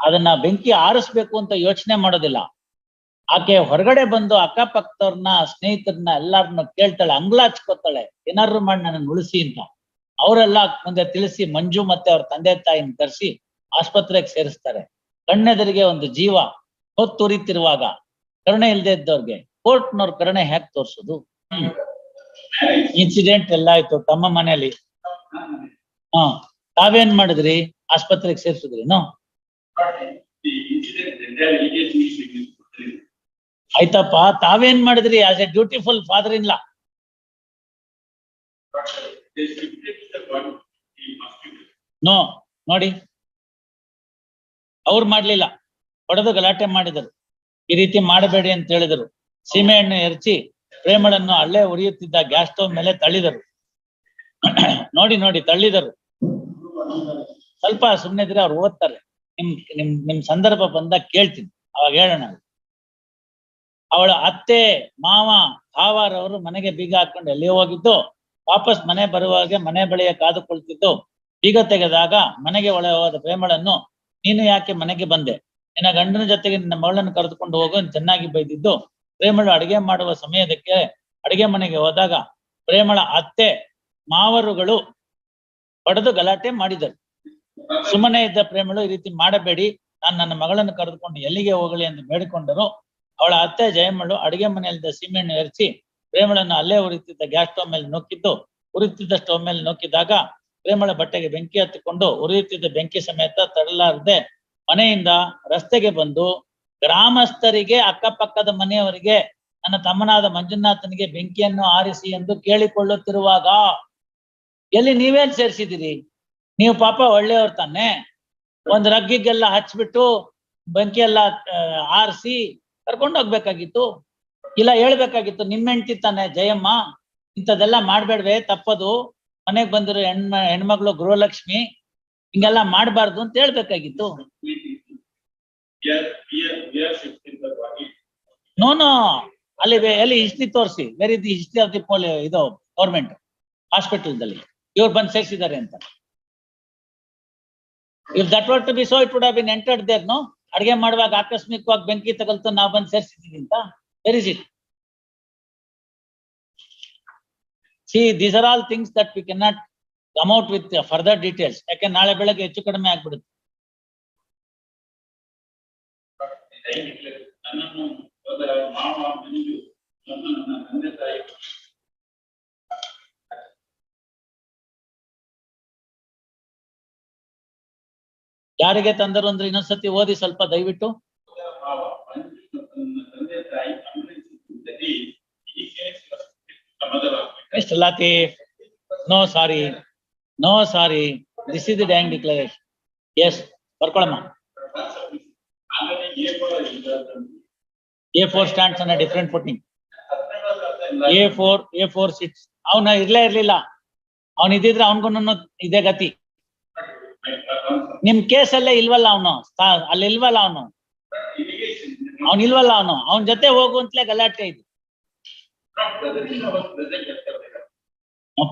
ಅದನ್ನ ಬೆಂಕಿ ಆರಿಸ್ಬೇಕು ಅಂತ ಯೋಚನೆ ಮಾಡೋದಿಲ್ಲ. ಆಕೆ ಹೊರಗಡೆ ಬಂದು ಅಕ್ಕಪಕ್ಕದವ್ರನ್ನ, ಸ್ನೇಹಿತರನ್ನ ಎಲ್ಲಾರನ್ನ ಕೇಳ್ತಾಳೆ ಅಂಗ್ಲಾಚ್ಕೋತಾಳೆ ಏನಾದ್ರು ಮಾಡಿ ನನ್ನ ಉಳಿಸಿ ಅಂತ. ಅವರೆಲ್ಲ ಮುಂದೆ ತಿಳಿಸಿ ಮಂಜು ಮತ್ತೆ ಅವ್ರ ತಂದೆ ತಾಯಿನ ಕರೆಸಿ ಆಸ್ಪತ್ರೆಗೆ ಸೇರಿಸ್ತಾರೆ. ಕಣ್ಣೆದರಿಗೆ ಒಂದು ಜೀವ ಹೊತ್ತುರಿತಿರುವಾಗ, ಕರುಣೆ ಇಲ್ಲದೆ ಇದ್ದವ್ರಿಗೆ, ಕೋರ್ಟ್ನವ್ರ ಕರುಣೆ ಹೇಗ್ ತೋರ್ಸೋದು? ಇನ್ಸಿಡೆಂಟ್ ಎಲ್ಲ ಆಯ್ತು, ತಮ್ಮ ಮನೆಯಲ್ಲಿ. ಹಾ. ತಾವೇನ್ ಮಾಡಿದ್ರಿ? ಆಸ್ಪತ್ರೆಗೆ ಸೇರ್ಸಿದ್ರೇನು? ಆಯ್ತಪ್ಪ, ತಾವೇನ್ ಮಾಡಿದ್ರಿ? As a dutiful father in law no ನೋಡಿ. ಅವ್ರು ಮಾಡ್ಲಿಲ್ಲ. ಹೊಡೆದು ಗಲಾಟೆ ಮಾಡಿದರು. ಈ ರೀತಿ ಮಾಡಬೇಡಿ ಅಂತ ಹೇಳಿದರು. ಸೀಮೆಹಣ್ಣು ಎರಚಿ ಪ್ರೇಮಳನ್ನು ಅಲ್ಲೇ ಉರಿಯುತ್ತಿದ್ದ ಗ್ಯಾಸ್ ಸ್ಟವ್ ಮೇಲೆ ತಳ್ಳಿದರು. ನೋಡಿ ನೋಡಿ, ತಳ್ಳಿದರು. ಸ್ವಲ್ಪ ಸುಮ್ಮನೆ ಇದ್ರೆ ಅವ್ರು ಓದ್ತಾರೆ. ನಿಮ್ ನಿಮ್ ನಿಮ್ ಸಂದರ್ಭ ಬಂದಾಗ ಕೇಳ್ತೀನಿ. ಅವಾಗ ಹೇಳೋಣ. ಅವಳ ಅತ್ತೆ, ಮಾವ, ಭಾವಾರವರು ಮನೆಗೆ ಬೀಗ ಹಾಕೊಂಡು ಎಲ್ಲಿ ಹೋಗಿದ್ದು, ವಾಪಸ್ ಮನೆ ಬರುವಾಗ ಮನೆ ಬಳಿಯ ಕಾದುಕೊಳ್ತಿದ್ದು ಬೀಗ ತೆಗೆದಾಗ ಮನೆಗೆ ಒಳ ಹೋದ ಪ್ರೇಮಳನ್ನು, ನೀನು ಯಾಕೆ ಮನೆಗೆ ಬಂದೆ? ನಿನ್ನ ಗಂಡನ ಜೊತೆಗೆ ನಿನ್ನ ಮಗಳನ್ನು ಕರೆದುಕೊಂಡು ಹೋಗು ಚೆನ್ನಾಗಿ ಬೈದಿದ್ದು. ಪ್ರೇಮಳು ಅಡಿಗೆ ಮಾಡುವ ಸಮಯದಕ್ಕೆ ಅಡಿಗೆ ಮನೆಗೆ ಹೋದಾಗ ಪ್ರೇಮಳ ಅತ್ತೆ, ಮಾವರುಗಳು ಪಡೆದು ಗಲಾಟೆ ಮಾಡಿದರು. ಸುಮ್ಮನೆ ಇದ್ದ ಪ್ರೇಮಳು ಈ ರೀತಿ ಮಾಡಬೇಡಿ. ನಾನು ನನ್ನ ಮಗಳನ್ನು ಕರೆದುಕೊಂಡು ಎಲ್ಲಿಗೆ ಹೋಗಲಿ ಎಂದು ಬೇಡಿಕೊಂಡರು ಅವಳ ಅತ್ತೆ ಜಯಮ್ಮಳು ಅಡಿಗೆ ಮನೆಯಲ್ಲಿದ್ದ ಸೀಮೆಣ್ಣು ಎರಚಿ ಪ್ರೇಮಳನ್ನು ಅಲ್ಲೇ ಉರಿತಿದ್ದ ಗ್ಯಾಸ್ ಸ್ಟವ್ ಮೇಲೆ ನೂಕಿದ್ದು ಉರಿಯುತ್ತಿದ್ದ ಸ್ಟವ್ ಮೇಲೆ ನೂಕಿದಾಗ ಪ್ರೇಮಳ ಬಟ್ಟೆಗೆ ಬೆಂಕಿ ಹತ್ತಿಕೊಂಡು ಉರಿಯುತ್ತಿದ್ದ ಬೆಂಕಿ ಸಮೇತ ತಡಲಾರದೆ ಮನೆಯಿಂದ ರಸ್ತೆಗೆ ಬಂದು ಗ್ರಾಮಸ್ಥರಿಗೆ, ಅಕ್ಕಪಕ್ಕದ ಮನೆಯವರಿಗೆ, ನನ್ನ ತಮ್ಮನಾದ ಮಂಜುನಾಥನಿಗೆ ಬೆಂಕಿಯನ್ನು ಆರಿಸಿ ಎಂದು ಕೇಳಿಕೊಳ್ಳುತ್ತಿರುವಾಗ, ಎಲ್ಲಿ ನೀವೇನ್ ಸೇರ್ಸಿದಿರಿ ನೀವು ಪಾಪ ಒಳ್ಳೆಯವ್ರು ತಾನೆ. ಒಂದ್ ರಗ್ಗಿಗೆಲ್ಲ ಹಚ್ಬಿಟ್ಟು ಬೆಂಕಿ ಎಲ್ಲ ಆರಿಸಿ ಕರ್ಕೊಂಡು ಹೋಗ್ಬೇಕಾಗಿತ್ತು. ಇಲ್ಲ ಹೇಳ್ಬೇಕಾಗಿತ್ತು ನಿಮ್ಮ ಹೆಂಡ್ತಿ ತಾನೆ ಜಯಮ್ಮ ಇಂಥದೆಲ್ಲ ಮಾಡ್ಬೇಡ್ವೆ, ತಪ್ಪದು. ಮನೆಗ್ ಬಂದಿರೋ ಹೆಣ್ಮ, ಹೆಣ್ಮಗಳು ಗೃಹಲಕ್ಷ್ಮಿ, ಹಿಂಗೆಲ್ಲ ಮಾಡಬಾರ್ದು ಅಂತ ಹೇಳ್ಬೇಕಾಗಿತ್ತು. ನೋನು. ನೋ, ಅಲ್ಲಿ ಎಲ್ಲಿ ಹಿಸ್ಟ್ರಿ ತೋರಿಸಿ. Very the history of the polio ಇದು ಗೌರ್ಮೆಂಟ್ ಹಾಸ್ಪಿಟಲ್ದಲ್ಲಿ ಇವ್ರು ಬಂದು ಸೇರಿಸಿದ್ದಾರೆ ಅಂತ. If that what to be so it would been entered there no ಅಡಿಗೆ ಮಾಡುವಾಗ ಆಕಸ್ಮಿಕವಾಗಿ ಬೆಂಕಿ ತಗಲ್ತು, ನಾವು ಬಂದು ಸೇರಿಸಿದೀವಿ ಅಂತ? Where is it see these are all things that we can not come out with further details ಯಾಕೆ ನಾಳೆ ಬೆಳಗ್ಗೆ ಹೆಚ್ಚು ಕಡಿಮೆ ಆಗ್ಬಿಡುತ್ತೆ? ನನ್ನನ್ನು ಸೋದರ ಮಾವ ಮಂಜು ನನ್ನ ನನ್ನ ತಂದೆ ತಾಯಿ ಯಾರಿಗೆ ತಂದರು ಅಂದ್ರೆ ಇನ್ನೊಂದ್ಸತಿ ಓದಿ ಸ್ವಲ್ಪ ದಯವಿಟ್ಟು no sorry no sorry this is the dying declaration. Yes, ಬರ್ಕೊಳಮ್ಮ. ಎ ಫೋರ್ ಸ್ಟ್ಯಾಂಡ್ಸ್ ಅನ್ನ different stands A four A four sits. ಅವನ ಇರ್ಲೇ ಇರ್ಲಿಲ್ಲ. ಅವನ್ ಇದ್ದಿದ್ರೆ ಅವನ್ಗುನು ಇದೇ ಗತಿ. ನಿಮ್ಮ ಕೇಸ್ ಅಲ್ಲೇ ಇಲ್ವಲ್ಲ ಅವನು? ಅಲ್ಲಿ ಇಲ್ವಲ್ಲ ಅವನು? ಅವನ್ ಇಲ್ವಲ್ಲ ಅವನು? ಅವನ್ ಜೊತೆ ಹೋಗುವಂತಲೇ ಗಲಾಟೆ ಇದೆ.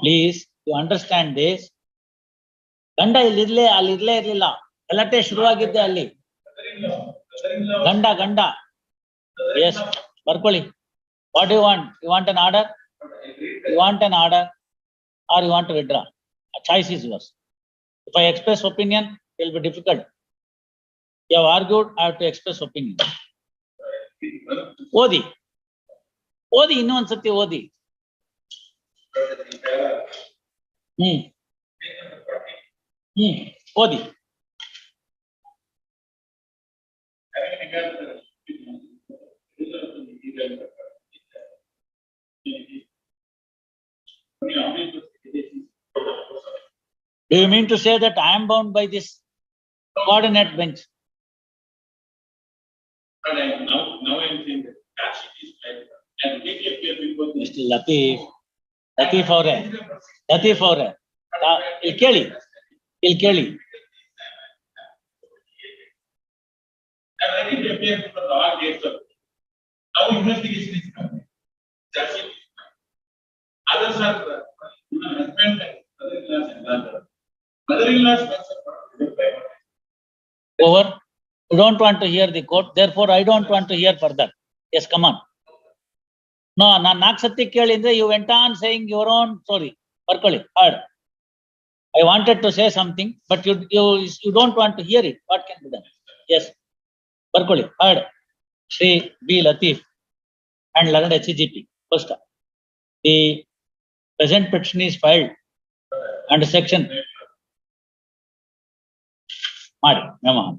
ಪ್ಲೀಸ್ ಯು ಅಂಡರ್ಸ್ಟ್ಯಾಂಡ್ ದಿಸ್ ಗಂಡ ಇಲ್ಲಿರ್ಲೇ ಅಲ್ಲಿ ಇರ್ಲೇ ಇರ್ಲಿಲ್ಲ. ಗಲಾಟೆ ಶುರುವಾಗಿದ್ದೆ ಅಲ್ಲಿ. ಗಂಡ ಗಂಡ. ಎಸ್ ಬರ್ಕೊಳ್ಳಿ. What you want you want an order you want an order or you want to withdraw choice is yours If I express opinion, it will be difficult. You have argued, I have to express opinion. ಓದಿ. ಓದಿ ಇನ್ನೊಂದ್ಸತಿ ಓದಿ. ಹ್ಮ್. ಹ್ಮ್, ಓದಿ. Do you mean to say that I am bound by this coordinate bench? But I am now, now I am saying that cash sheet is like, and make a clear before. the- Mr. Latif, Latif ಅವ್ರೆ, Latif ಅವ್ರೆ, ತಾ- ಇಲ್ಲಿ ಕೇಳಿ, ಇಲ್ಲಿ ಕೇಳಿ. I'm ready Over. You don't want to hear the court, therefore I don't want to hear further. Yes, come on. No, ನಾನ್ ನಾಲ್ಕು ಸತಿ ಕೇಳಿದ್ರೆ you went on saying your own story. ಬರ್ಕೊಳ್ಳಿ, heard. I wanted to say something, but you, you, you don't want to hear it. What can be done? Yes. ಬರ್ಕೊಳ್ಳಿ, heard. Shri B Latif and learned HGP, first. The present petition is filed under section. ಮಾಡಿ, ವ್ಯವಹಾರ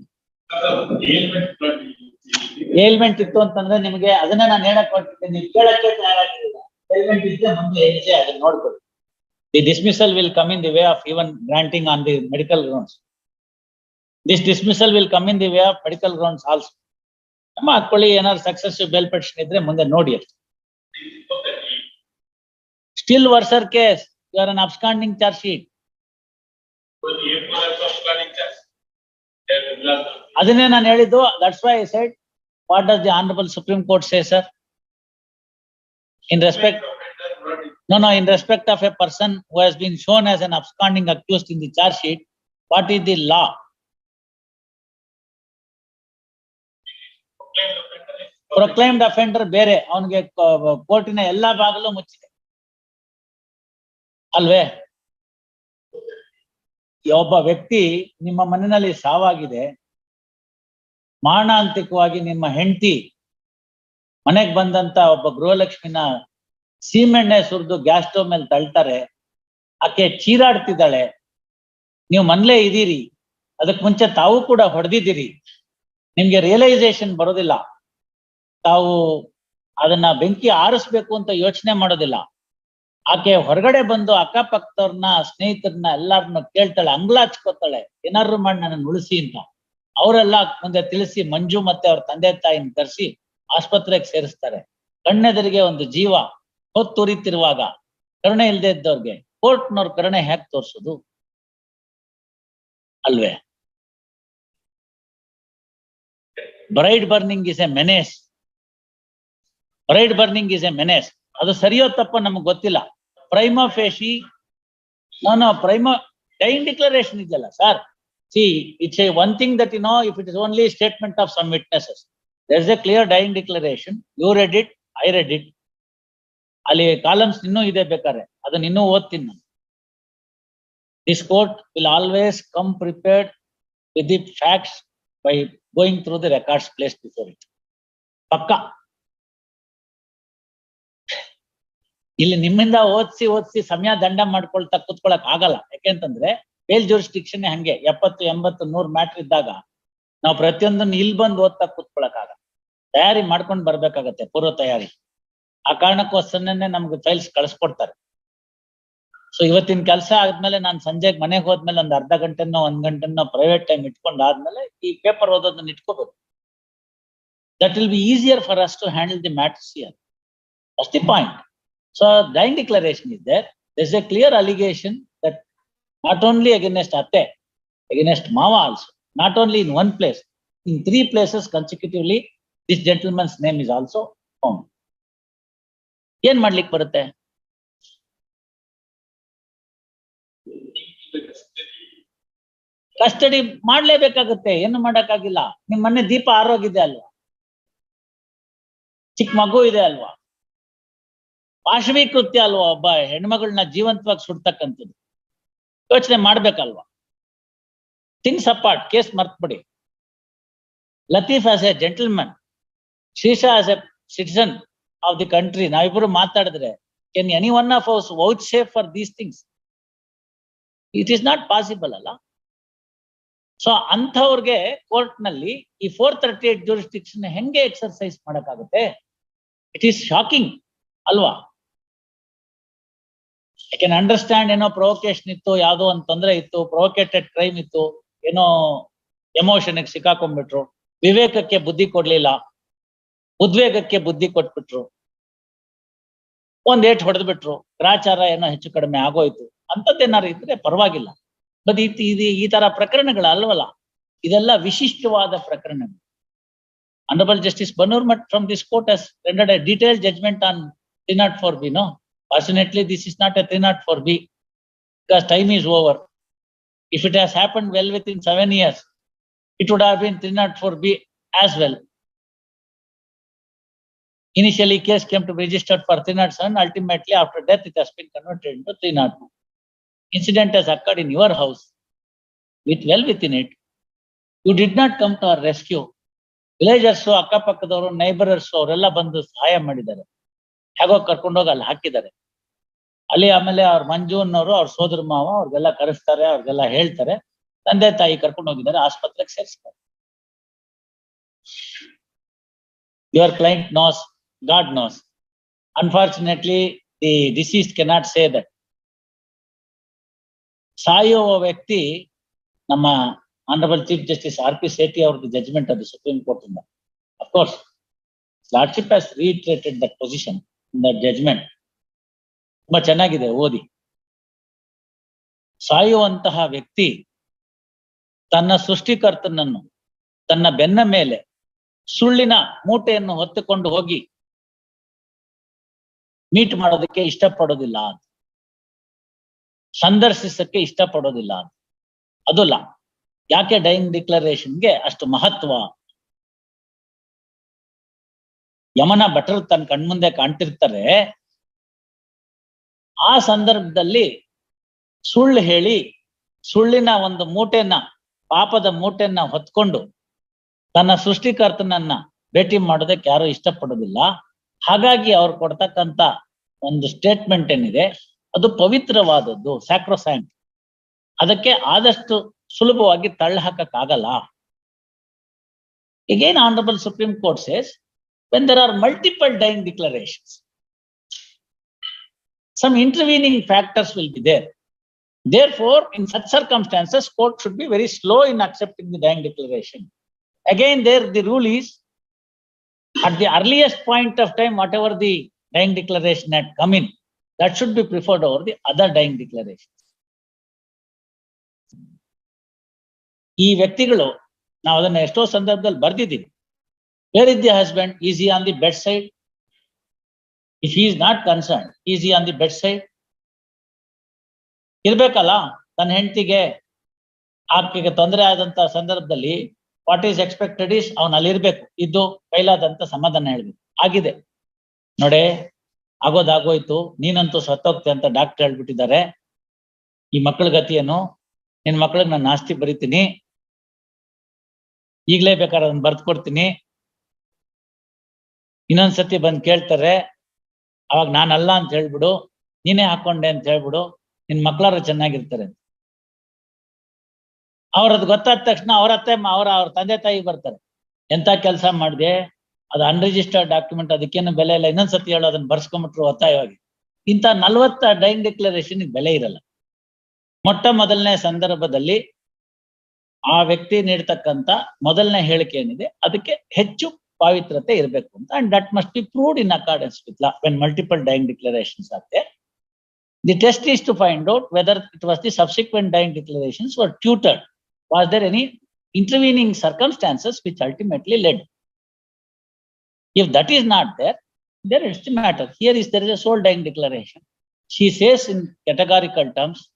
element ಇತ್ತು ಅಂತಂದ್ರೆ ನಿಮಗೆ ಅದನ್ನ ನಾನು ಹೇಳಕ್ ಹೊರಟಿದ್ದೀನಿ ಕೇಳಕ್ಕೆ ತಯಾರಾಗಿಲ್ಲ ಏಲ್ಮೆಂಟ್ ಇದ್ರೆ ಮುಂದೆ ಏನಿದೆ ಅದನ್ನ ನೋಡ್ಕೊಳ್ಳಿ. The dismissal will come in the way of even granting on the medical grounds this dismissal will come in the way of medical grounds also ನಮ್ಮ ಹಾಕೊಳ್ಳಿ ಏನಾದ್ರು ಸಕ್ಸಸ್ಸಿವ್ ಬೇಲ್ ಪೆಟಿಷನ್ ಇದ್ರೆ ಮುಂದೆ ನೋಡಿ still worser case you are an absconding charge sheet ಅದನ್ನೇ ನಾನು ಹೇಳಿದ್ದು that's why I said what does the honourable Supreme Court say sir in respect No, no, in respect of a person who has been shown as an absconding accused in the charge sheet, what is the law? Proclaimed offender ಬೇರೆ, ಅವನಿಗೆ ಕೋರ್ಟಿನ ಎಲ್ಲಾ ಬಾಗಿಲು ಮುಚ್ಚಿದೆ. ಅಲ್ವೇ? ಒಬ್ಬ ವ್ಯಕ್ತಿ ನಿಮ್ಮ ಮನೆಯಲ್ಲಿ ಸಾವಾಗಿದೆ. ಮಾರಣಾಂತಿಕವಾಗಿ ನಿಮ್ಮ ಹೆಂಡತಿ ಮನೆಗೆ ಬಂದಂತ ಒಬ್ಬ ಗೃಹಲಕ್ಷ್ಮಿನ ಸೀಮೆಣ್ಣೆ ಸುರಿದು ಗ್ಯಾಸ್ ಸ್ಟೋವ್ ಮೇಲೆ ತಳ್ತಾರೆ. ಆಕೆ ಚೀರಾಡ್ತಿದ್ದಾಳೆ. ನೀವು ಮನೇಲೇ ಇದ್ದೀರಿ. ಅದಕ್ಕೆ ಮುಂಚೆ ತಾವು ಕೂಡ ಹೊಡೆದಿದ್ದೀರಿ. ನಿಮ್ಗೆ ರಿಯಲೈಸೇಷನ್ ಬರೋದಿಲ್ಲ. ತಾವು ಅದನ್ನ ಬೆಂಕಿ ಆರಿಸ್ಬೇಕು ಅಂತ ಯೋಚನೆ ಮಾಡೋದಿಲ್ಲ. ಆಕೆ ಹೊರಗಡೆ ಬಂದು ಅಕ್ಕಪಕ್ಕದವ್ರನ್ನ, ಸ್ನೇಹಿತರನ್ನ ಎಲ್ಲಾರನ್ನ ಕೇಳ್ತಾಳೆ, ಅಂಗ್ಲಾಚ್ಕೋತಾಳೆ, ಏನಾದ್ರು ಮಾಡಿ ನನ್ನ ಉಳಿಸಿ ಅಂತ. ಅವರೆಲ್ಲ ಮುಂದೆ ತಿಳಿಸಿ ಮಂಜು ಮತ್ತೆ ಅವ್ರ ತಂದೆ ತಾಯಿನ ಕರೆಸಿ ಆಸ್ಪತ್ರೆಗೆ ಸೇರಿಸ್ತಾರೆ. ಕಣ್ಣೆದರಿಗೆ ಒಂದು ಜೀವ ಹೊತ್ತುರಿತಿರುವಾಗ, ಕರುಣೆ ಇಲ್ಲದೆ ಇದ್ದವ್ರಿಗೆ, ಕೋರ್ಟ್ನವ್ರ ಕರುಣೆ ಹ್ಯಾಕ್ ತೋರ್ಸೋದು? ಅಲ್ವೇ? Bride burning is a menace bride burning is a menace ಅದು ಸರಿಯೋ ತಪ್ಪ ನಮಗೆ ಗೊತ್ತಿಲ್ಲ. ಪ್ರೈಮ ಫೇಶಿ ನಾನು ಪ್ರೈಮ, ಟೈಮ್ ಡಿಕ್ಲರೇಷನ್ ಇದೆಯಲ್ಲ sir. See, it's a one thing that you know, if it is only statement of some witnesses. There is a clear dying declaration. You read it, I read it. ಅಲ್ಲಿ columns ಇನ್ನೂ ಇದೆ ಬೇಕಾದ್ರೆ. ಅದನ್ನ ಇನ್ನೂ ಓದ್ತೀನಿ ನಾನು. This court will always come prepared with the facts by going through the records place before it ಪಕ್ಕ. ಇಲ್ಲಿ ನಿಮ್ಮಿಂದ ಓದಿಸಿ ಓದಿಸಿ ಸಮಯ ದಂಡ ಮಾಡ್ಕೊಳ್ತಾ ಕುತ್ಕೊಳಕ್ ಆಗಲ್ಲ. ಯಾಕೆಂತಂದ್ರೆ ಬೇಲ್ ಜೂರಿಸ್ಟಿಕ್ಷನ್ ಹಂಗೆ. ಎಪ್ಪತ್ತು, ಎಂಬತ್ತು, ನೂರ್ ಮ್ಯಾಟ್ರ್ ಇದ್ದಾಗ ನಾವು ಪ್ರತಿಯೊಂದನ್ನು ಇಲ್ಲಿ ಬಂದು ಓದ್ತಾ ಕುತ್ಕೊಳಕ್ ಆಗ ತಯಾರಿ ಮಾಡ್ಕೊಂಡು ಬರ್ಬೇಕಾಗತ್ತೆ ಪೂರ್ವ ತಯಾರಿ. ಆ ಕಾರಣಕ್ಕೋಸ್ಕರನೇ ನಮ್ಗೆ ಫೈಲ್ಸ್ ಕಳ್ಸ್ಕೊಡ್ತಾರೆ. ಸೊ ಇವತ್ತಿನ ಕೆಲಸ ಆದ್ಮೇಲೆ ನಾನು ಸಂಜೆಗೆ ಮನೆಗೆ ಹೋದ್ಮೇಲೆ ಒಂದ್ ಅರ್ಧ ಗಂಟೆನೋ, ಒಂದ್ ಗಂಟೆನೋ ಪ್ರೈವೇಟ್ ಟೈಮ್ ಇಟ್ಕೊಂಡ್ ಆದ್ಮೇಲೆ ಈ ಪೇಪರ್ ಓದೋದನ್ನ ಇಟ್ಕೋಬೇಕು that will be easier for us to handle the matters here that's the point so dying declaration is there. This a clear allegation that not only against ಅತ್ತೆ ಅಗೇನೆಸ್ಟ್ ಮಾವ also not only in one place in three places consecutively this gentleman's name is also found ಏನ್ ಮಾಡ್ಲಿಕ್ಕೆ ಬರುತ್ತೆ? Custody ಮಾಡ್ಲೇಬೇಕಾಗುತ್ತೆ. ಏನು ಮಾಡಕ್ಕಾಗಿಲ್ಲ. ನಿಮ್ ಮನೆ ದೀಪ ಆರೋಗಿದೆ ಅಲ್ವಾ? ಚಿಕ್ಕ ಮಗು ಇದೆ ಅಲ್ವಾ? ಪಾಶವಿ ಕೃತ್ಯ ಅಲ್ವಾ ಒಬ್ಬ ಹೆಣ್ಮಗಳನ್ನ ಜೀವಂತವಾಗಿ ಸುಡ್ತಕ್ಕಂಥದ್ದು? ಯೋಚನೆ ಮಾಡ್ಬೇಕಲ್ವಾ? ಥಿಂಗ್ಸ್ ಅಪಾರ್ಟ್ ಕೇಸ್ ಮರ್ತ್ಬಿಡಿ. Latif as a gentleman, ಶೀಶಾ as a citizen of the country. ನಾವಿಬ್ರು ಮಾತಾಡಿದ್ರೆ can any one of ours vouch safe for these things it is not possible ಅಲ್ಲ? ಸೊ ಅಂಥವ್ರಿಗೆ ಕೋರ್ಟ್ನಲ್ಲಿ ಈ ಫೋರ್ ತರ್ಟಿ ಏಟ್ ಜೂರಿಸ್ಟಿಕ್ಷನ್ ಹೆಂಗೆ exercise ಮಾಡಕ್ಕಾಗುತ್ತೆ? It is shocking ಅಲ್ವಾ? I understand ಏನೋ ಪ್ರೊವೊಕೇಶನ್ ಇತ್ತು ಯಾವುದೋ ಒಂದು ತೊಂದರೆ ಇತ್ತು ಪ್ರೊವೊಕೇಟೆಡ್ ಕ್ರೈಮ್ ಇತ್ತು ಏನೋ ಎಮೋಷನ್ ಸಿಕ್ಕಾಕೊಂಡ್ಬಿಟ್ರು. ವಿವೇಕಕ್ಕೆ ಬುದ್ಧಿ ಕೊಡ್ಲಿಲ್ಲ. ಉದ್ವೇಗಕ್ಕೆ ಬುದ್ಧಿ ಕೊಟ್ಬಿಟ್ರು. ಒಂದ್ ಏಟ್ ಹೊಡೆದ್ಬಿಟ್ರು. ಗ್ರಾಚಾರ ಏನೋ ಹೆಚ್ಚು ಕಡಿಮೆ ಆಗೋಯ್ತು. ಅಂತದ್ದೇನಾರು ಇದ್ರೆ ಪರವಾಗಿಲ್ಲ. ಬಟ್ ಇದು ಈ ತರ ಪ್ರಕರಣಗಳು ಅಲ್ವಲ್ಲ. ಇದೆಲ್ಲ ವಿಶಿಷ್ಟವಾದ ಪ್ರಕರಣಗಳು. Honourable justice Bannurmath from this court has rendered a detailed note on B no four B, no? Fortunately, this is not a three not four B because time is over. If it has happened well within seven years, It would have been three not four B as well. Initially, case came to be registered for three not seven, ultimately after death, it has been converted into three not two. Incident has occurred in your house with well within it. You did not come to our rescue. Villagers ಅಕ್ಕಪಕ್ಕದವರು neighbours ಅವರೆಲ್ಲ ಬಂದು ಸಹಾಯ ಮಾಡಿದ್ದಾರೆ ಹೇಗೋ ಕರ್ಕೊಂಡೋಗಿ ಅಲ್ಲಿ ಹಾಕಿದ್ದಾರೆ. ಅಲ್ಲಿ ಆಮೇಲೆ ಅವ್ರ ಮಂಜು ಅನ್ನೋರು ಅವ್ರ ಸೋದರ ಮಾವ ಅವ್ರಿಗೆಲ್ಲ ಕರೆಸ್ತಾರೆ, ಅವ್ರಿಗೆಲ್ಲ ಹೇಳ್ತಾರೆ. ತಂದೆ ತಾಯಿ ಕರ್ಕೊಂಡು ಹೋಗಿದ್ದಾರೆ, ಆಸ್ಪತ್ರೆಗೆ ಸೇರಿಸ್ತಾರೆ. Your client knows God knows unfortunately the deceased cannot say that ಸಾಯುವ ವ್ಯಕ್ತಿ ನಮ್ಮ honourable chief justice R P Sethi ಅವ್ರದ್ದು ಜಜ್ಮೆಂಟ್ ಅದು ಸುಪ್ರೀಂ ಕೋರ್ಟ್ ಇಂದ. Of course lordship has reiterated that position that judgement ತುಂಬಾ ಚೆನ್ನಾಗಿದೆ, ಓದಿ. ಸಾಯುವಂತಹ ವ್ಯಕ್ತಿ ತನ್ನ ಸೃಷ್ಟಿಕರ್ತನನ್ನು, ತನ್ನ ಬೆನ್ನ ಮೇಲೆ ಸುಳ್ಳಿನ ಮೂಟೆಯನ್ನು ಹೊತ್ತುಕೊಂಡು ಹೋಗಿ ಮೀಟ್ ಮಾಡೋದಕ್ಕೆ ಇಷ್ಟಪಡೋದಿಲ್ಲ ಅಂತ ಸಂದರ್ಶಿಸಕ್ಕೆ ಇಷ್ಟಪಡೋದಿಲ್ಲ ಅಂತ ಅದಲ್ಲ, ಯಾಕೆ ಡೈಯಿಂಗ್ ಡಿಕ್ಲರೇಷನ್ಗೆ ಅಷ್ಟು ಮಹತ್ವ? ಯಮನ ಭಟರು ತನ್ನ ಕಣ್ಮುಂದೆ ಕಾಣ್ತಿರ್ತಾರೆ. ಆ ಸಂದರ್ಭದಲ್ಲಿ ಸುಳ್ಳು ಹೇಳಿ ಸುಳ್ಳಿನ ಒಂದು ಮೂಟೆನ ಪಾಪದ ಮೂಟೆನ ಹೊತ್ಕೊಂಡು ತನ್ನ ಸೃಷ್ಟಿಕರ್ತನನ್ನ ಭೇಟಿ ಮಾಡೋದಕ್ಕೆ ಯಾರು ಇಷ್ಟಪಡೋದಿಲ್ಲ. ಹಾಗಾಗಿ ಅವ್ರು ಕೊಡ್ತಕ್ಕಂತ ಒಂದು ಸ್ಟೇಟ್ಮೆಂಟ್ ಏನಿದೆ ಅದು ಪವಿತ್ರವಾದದ್ದು ಸ್ಯಾಕ್ರೋಸ್ಯಾಂಟ್ ಅದಕ್ಕೆ ಆದಷ್ಟು ಸುಲಭವಾಗಿ ತಳ್ಳಿ ಹಾಕಕ್ಕಾಗಲ್ಲ. ಈಗೇನ್ honourable Supreme Court says, when there are multiple dying declarations, some intervening factors will be there. Therefore, in such circumstances, court should be very slow in accepting the dying declaration. Again, there the rule is, at the earliest point of time, whatever the dying declaration had come in, that should be preferred over the other dying declaration. ಈ ವ್ಯಕ್ತಿಗಳು ನಾವು ಅದನ್ನ ಎಷ್ಟೋ ಸಂದರ್ಭದಲ್ಲಿ ಬರ್ದಿದ್ದೀವಿ the husband is ಈ on the bed side if he is not concern is ಈ on the bed side ಇರ್ಬೇಕಲ್ಲ? ತನ್ನ ಹೆಂಡತಿಗೆ ಆಕೆಗೆ ತೊಂದರೆ ಆದಂತ ಸಂದರ್ಭದಲ್ಲಿ ವಾಟ್ ಈಸ್ ಎಕ್ಸ್ಪೆಕ್ಟೆಡ್ ಅವನ್ ಅಲ್ಲಿ ಇರ್ಬೇಕು. ಇದ್ದು ಕೈಲಾದಂತ ಸಮಾಧಾನ ಹೇಳ್ಬೇಕು. ಆಗಿದೆ. ನೋಡೆ, ಆಗೋದಾಗೋಯ್ತು. ನೀನಂತೂ ಸತ್ತೋಗ್ತೆ ಅಂತ ಡಾಕ್ಟರ್ ಹೇಳ್ಬಿಟ್ಟಿದ್ದಾರೆ. ಈ ಮಕ್ಕಳ ಗತಿಯೇನು ನಿನ್ ಮಕ್ಳಿಗೆ ನಾನು ನಾಸ್ತಿ ಬರಿತೀನಿ. ಈಗ್ಲೇ ಬೇಕಾದ್ರೆ ಅದನ್ನ ಬರ್ದು ಕೊಡ್ತೀನಿ. ಇನ್ನೊಂದ್ಸತಿ ಬಂದ್ ಕೇಳ್ತಾರೆ, ಅವಾಗ ನಾನಲ್ಲ ಅಂತ ಹೇಳ್ಬಿಡು, ನೀನೇ ಹಾಕೊಂಡೆ ಅಂತ ಹೇಳ್ಬಿಡು, ನಿನ್ ಮಕ್ಳಾರ ಚೆನ್ನಾಗಿರ್ತಾರೆ ಅವ್ರದ್ ಗೊತ್ತಾದ ತಕ್ಷಣ ಅವ್ರ ಅತ್ತೆ ಅವ್ರ ಅವ್ರ ತಂದೆ, ತಾಯಿ ಬರ್ತಾರೆ. ಎಂತ ಕೆಲಸ ಮಾಡಿದೆ, ಅದು ಅನ್ರಿಜಿಸ್ಟರ್ಡ್ ಡಾಕ್ಯುಮೆಂಟ್ ಅದಕ್ಕೇನು ಬೆಲೆ ಇಲ್ಲ ಇನ್ನೊಂದ್ಸತಿ ಹೇಳೋ, ಅದನ್ನ ಬರ್ಸ್ಕೊಂಬಿಟ್ರು ಒತ್ತಾಯವಾಗಿ. ಇಂಥ ನಲ್ವತ್ತ ಡೈನ್ ಡಿಕ್ಲರೇಷನ್ ಬೆಲೆ ಇರಲ್ಲ. ಮೊಟ್ಟ ಮೊದಲನೇ ಸಂದರ್ಭದಲ್ಲಿ ಆ ವ್ಯಕ್ತಿ ನೀಡ್ತಕ್ಕಂತ ಮೊದಲನೇ ಹೇಳಿಕೆ ಏನಿದೆ, ಅದಕ್ಕೆ ಹೆಚ್ಚು ಪಾವಿತ್ರತೆ ಇರಬೇಕು ಅಂತ and that must be proved in accordance with law when multiple dying declarations ಆಗುತ್ತೆ the test is to find out whether it was the subsequent dying declarations were tutored was there any intervening circumstances which ultimately led. If that is not there, then it's the matter. Here is there is a sole dying declaration. She says in categorical terms.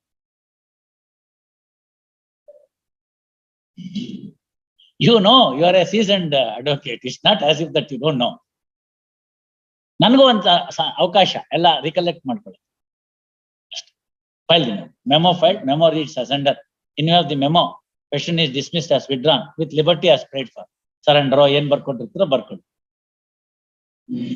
You know, you are a seasoned uh, advocate. It's not as if that you don't know. ನನಗೂ ಅಂತ ಅವಕಾಶ ಎಲ್ಲ recollect ಮಾಡ್ಕೊಳ್ಳಿ file memo file memo reads as under in of the memo question is dismissed as withdrawn with liberty as prayed for. Surrender ಏನ್ ಬರ್ಕೊಟ್ಟಿರ್ತೀರೋ ಬರ್ಕೊಳ್ಳಿ.